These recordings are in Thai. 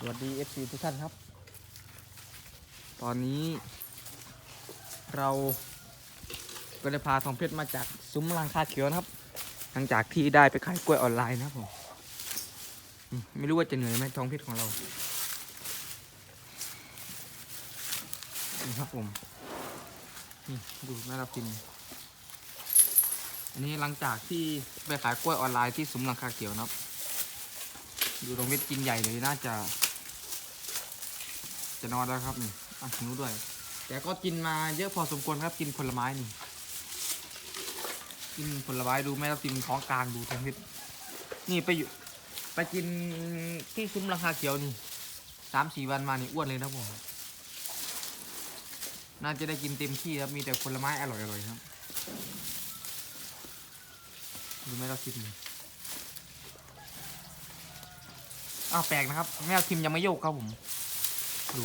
สวัสดี FC ทุกท่านครับ ตอนนี้ เราก็ได้พาทองเพชรมาจากซุ้มลังคาเขียวนะครับ หลังจากที่ได้ไปขายกล้วยออนไลน์นะครับผมไม่รู้ว่าจะเหนื่อยไหมทองเพชรของเรานี่ครับผมนี่ดูแม่รับพิมพ์อันนี้หลังจากที่ไปขายกล้วยออนไลน์ที่ซุ้มลังคาเขียวนะครับ ดูตรงเม็ดกินใหญ่เลยน่าจะ จะนอนแล้วครับนี่อะหิวด้วย แต่ก็กินมาเยอะพอสมควรครับกินผลไม้นี่ กินผลไม้ดูแม่ต้องกินท้องกลางดูทั้งเม็ดนี่ไปอยู่ไปกินที่ซุ้มราคาเขียวนี่สามสี่วันมานี่อ้วนเลยนะผมน่าจะได้กินเต็มที่ครับมีแต่ผลไม้อร่อยๆครับดูแม่ต้องกินอ้าวแปลกนะครับ แม่ทับทิมยังไม่โยกครับผม ดู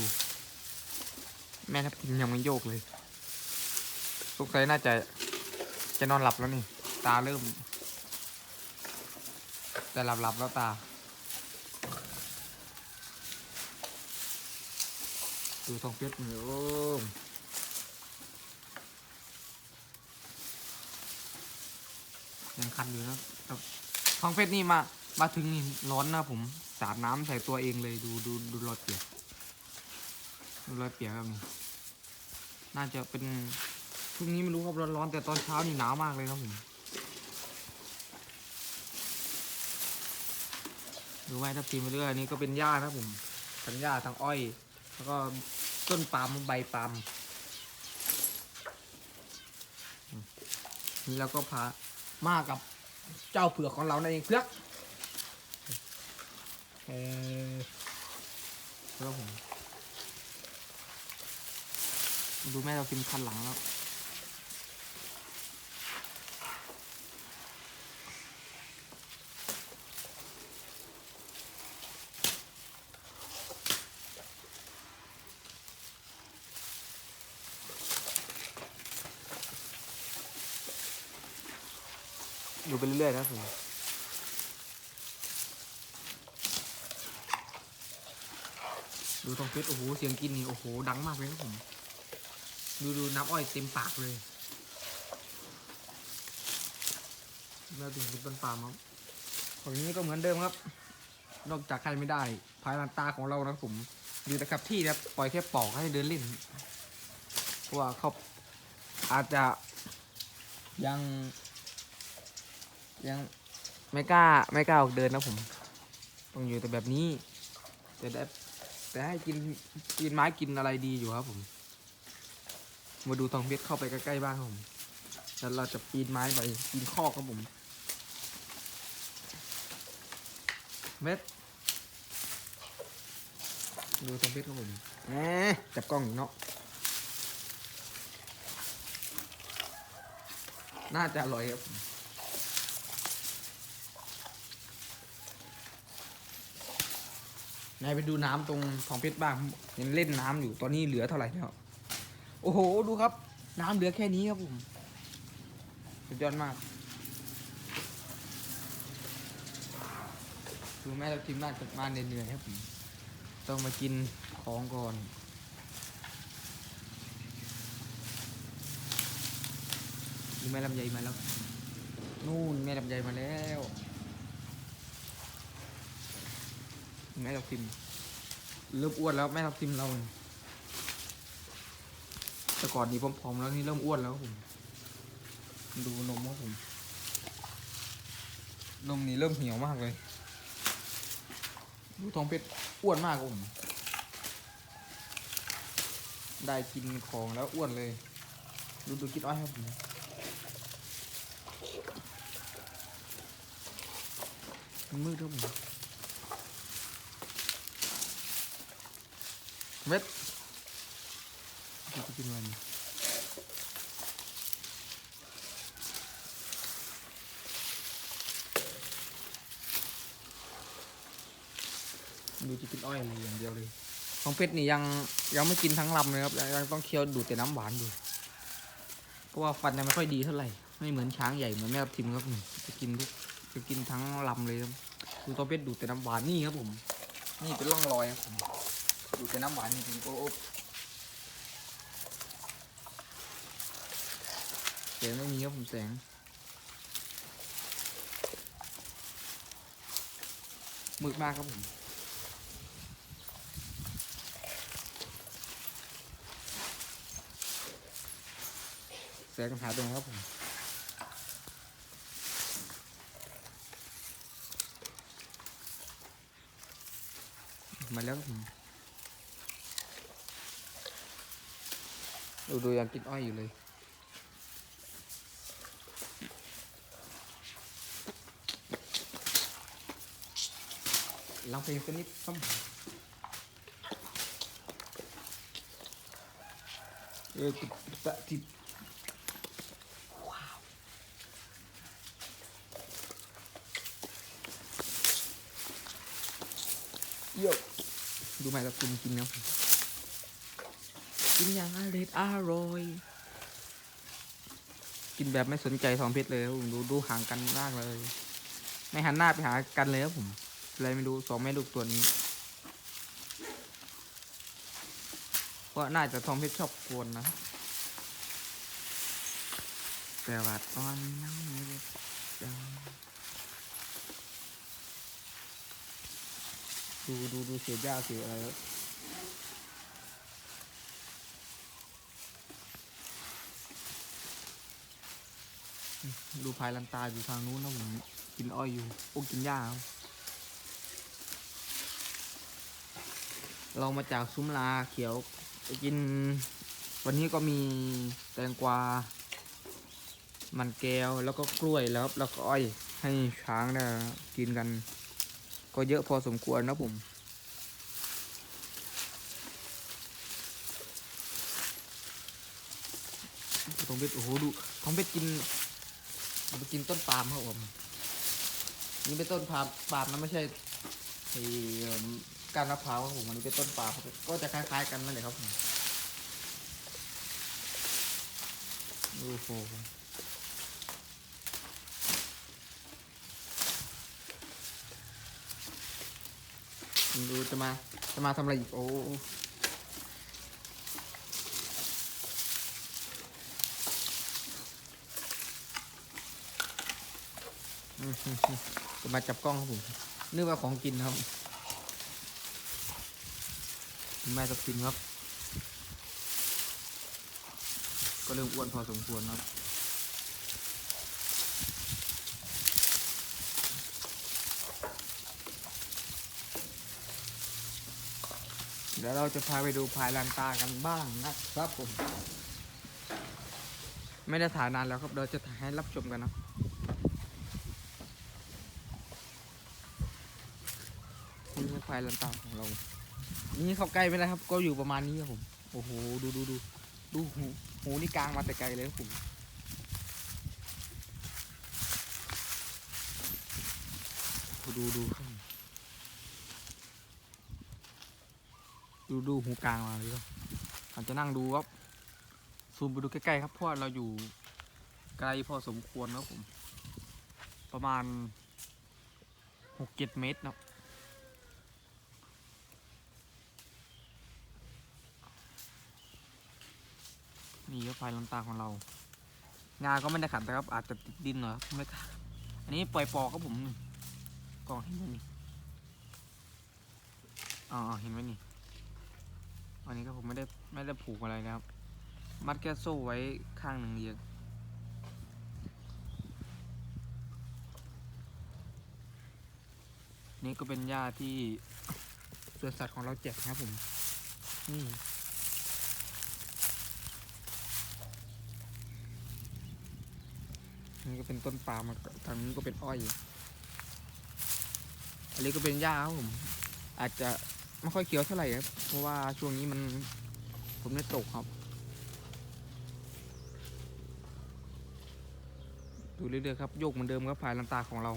แม่ทับทิมยังไม่โยกเลยสงสัยน่าจะจะนอนหลับแล้วนี่ ตาเริ่ม แต่หลับหลับแล้วตา ดูทองเพชรมือโอ้ยังคันอยู่นะทองเพชรนี่มา มาถึงนี่ร้อนนะผม สาดน้ำใส่ตัวเองเลยดูดูดูรอยเปียก รอยเปียกครับนี่น่าจะเป็นพรุ่งนี้ไม่รู้ครับร้อนๆแต่ตอนเช้านี่หนาวมากเลยครับผมดูไว้ถ้าปีนไปเรื่อยนี่ก็เป็นหญ้านะผมทั้งหญ้าทั้งอ้อย แล้วก็ต้นปาล์มใบปาล์มนี่เราก็พามากับเจ้าเผือกของเรานั่นเองเผือกเออครับผม ดูแม่เรากินคันหลังแล้ว ดูไปเรื่อยๆนะครับผมดูทองเพชรโอ้โห เสียงกินนี่ โอ้โห ดังมากเลยครับผม ดูดูน้ำอ้อยเต็มปากเลยแล้วถึงเป็นต้นปาล์มครับฝั่งนี้ก็เหมือนเดิมครับ นอกจากใครไม่ได้ ภายในตาของเรานะครับผมอยู่แต่กับที่นะปล่อยแค่ปอกให้เดินเล่น เพราะว่าเขาอาจจะยัง ยังไม่กล้าไม่กล้าออกเดินนะผม ต้องอยู่แต่แบบนี้ แต่ได้แต่ให้กินกินไม้กินอะไรดีอยู่ครับผม มาดูทองเพชรเข้าไปใกล้ๆบ้างผมแล้วเราจะปีนไม้ไปปีนคอครับผมเม็ดดูทองเพชรครับผมแหมจับกล้องเนาะน่าจะอร่อยครับผมนายไปดูน้ำตรงทองเพชรบ้างยังเล่นน้ำอยู่ตอนนี้เหลือเท่าไหร่แล้ว โอ้โห ดูครับ น้ำเหลือแค่นี้ครับผม สุดยอดมาก ดูแม่เราทีมน่าจะมาเหนื่อยๆครับผม ต้องมากินของก่อนดูแม่ลำไยมาแล้ว นู่นแม่ลำไยมาแล้วแม่เราทิมเริ่มอ้วนแล้วแม่เราทิมเรา แต่ก่อนนี้ผอมๆแล้วนี่เริ่มอ้วนแล้วผม ดูนมครับผมนมนี่เริ่มเหี่ยวมากเลยดูท้องเพชรอ้วนมากผมได้กินของแล้วอ้วนเลย ดูดูกินอ้อยครับผมมันมืดครับผมเม็ด ดูจะกินอะไรนี่ดูจะกินอ้อยอะไรอย่างเดียวเลย ของเป็ดนี่ยังยังไม่กินทั้งลำเลยครับยังยังต้องเคี้ยวดูดแต่น้ำหวานอยู่ เพราะว่าฟันยังไม่ค่อยดีเท่าไหร่ ไม่เหมือนช้างใหญ่เหมือนแม่ทับทิมครับนี่จะกินทุกจะกินทั้งลำเลยครับดูตัวเป็ดดูดแต่น้ำหวานนี่ครับผม นี่เป็นร่องรอยครับผมดูเป็นน้ำหวานจริงๆโอ้โอ้แสงไม่มีครับผมแสง มืดมากครับผมแสงหาตรงครับผมมาแล้วครับผมดูดูยังกินอ้อยอยู่เลย ลองเพลงสักนิดครับผมเออติดตะติดว้าวโยดูไหมครับคุณกินนะกินอย่างอร่อยอร่อยกินแบบไม่สนใจสองเพชรเลยผมดูดูห่างกันมากเลย ไม่หันหน้าไปหากันเลยครับผม อะไรไม่รู้สองแม่ลูกตัวนี้เพราะน่าจะทองเพชรชอบกวนนะแต่ว่าตอนนั้นไม่ได้จำดูดูดูเสียหญ้าเสียอะไรแล้วดูพายลันตาอยู่ทางนู้นนะผมกินอ้อยอยู่โอ้กินหญ้าครับ เรามาจากซุ้มลาเขียวไปกิน วันนี้ก็มีแตงกวา มันแก้วแล้วก็กล้วยแล้วแล้วก็อ้อยให้ช้างได้กินกัน ก็เยอะพอสมควรนะผมทองเพชรโอ้โหดูทองเพชรกินมันไปกินต้นปาล์มครับผมนี่เป็นต้นปาล์มปาล์มนะไม่ใช่ไอ้ ก้านมะพร้าวครับผมอันนี้เป็นต้นปาล์มครับก็จะคล้ายๆกันนั่นแหละครับผมโอ้โหดูจะมาจะมาทำอะไรอีกโอ้จะมาจับกล้องครับผมนึกว่าของกินครับ คุณแม่จะกินครับ ก็เริ่มอ้วนพอสมควรครับเดี๋ยวเราจะพาไปดูพายลันตากันบ้างนะครับผม ไม่ได้ถ่ายนานแล้วครับ เราจะถ่ายให้รับชมกันนะนี่คือพายลันตาของเรา นี่เข้าใกล้ไม่ได้ครับ ก็อยู่ประมาณนี้ครับผม โอ้โห ดูดูดูดูหูหูนี่กลางมาแต่ไกลเลยครับผม ดูดูดูดูหูกลางมาเลยครับผมจะนั่งดูครับ ซูมไปดูใกล้ๆครับ เพราะเราอยู่ไกลพอสมควรครับผม ประมาณหกเจ็ดเมตรเนาะ นี่ก็ไฟลันตาของเรา งาก็ไม่ได้ขัดนะครับ อาจจะติดดินหน่อยไม่ขัดอันนี้ปล่อยปอกครับผมกล่องเห็นไหมนี่อ๋อเห็นไหมนี่อันนี้ก็ผมไม่ได้ไม่ได้ผูกอะไรนะครับ มัดแค่โซ่ไว้ข้างหนึ่งเดียวนี่ก็เป็นหญ้าที่สวนสัตว์ของเราแจกนะครับผม นี่ นี่ก็เป็นต้นปาล์มทางนี้ก็เป็นอ้อย อันนี้ก็เป็นหญ้าครับผม อาจจะไม่ค่อยเขียวเท่าไหร่ครับ เพราะว่าช่วงนี้มันผมได้ตกครับ ดูเรื่อยๆครับ โยกเหมือนเดิมครับภายลังตาของเรา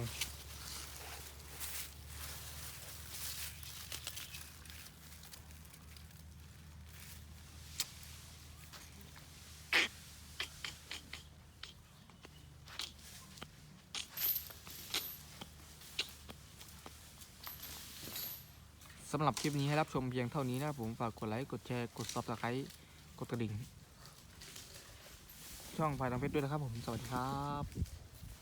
ำหรับคลิปนี้ให้รับชมเพียงเท่านี้นะครับผมฝากกดไลค์กดแชร์กด subscribe กดกระดิ่ง ช่องไฟทางเพชรด้วยนะครับผมสวัสดีครับ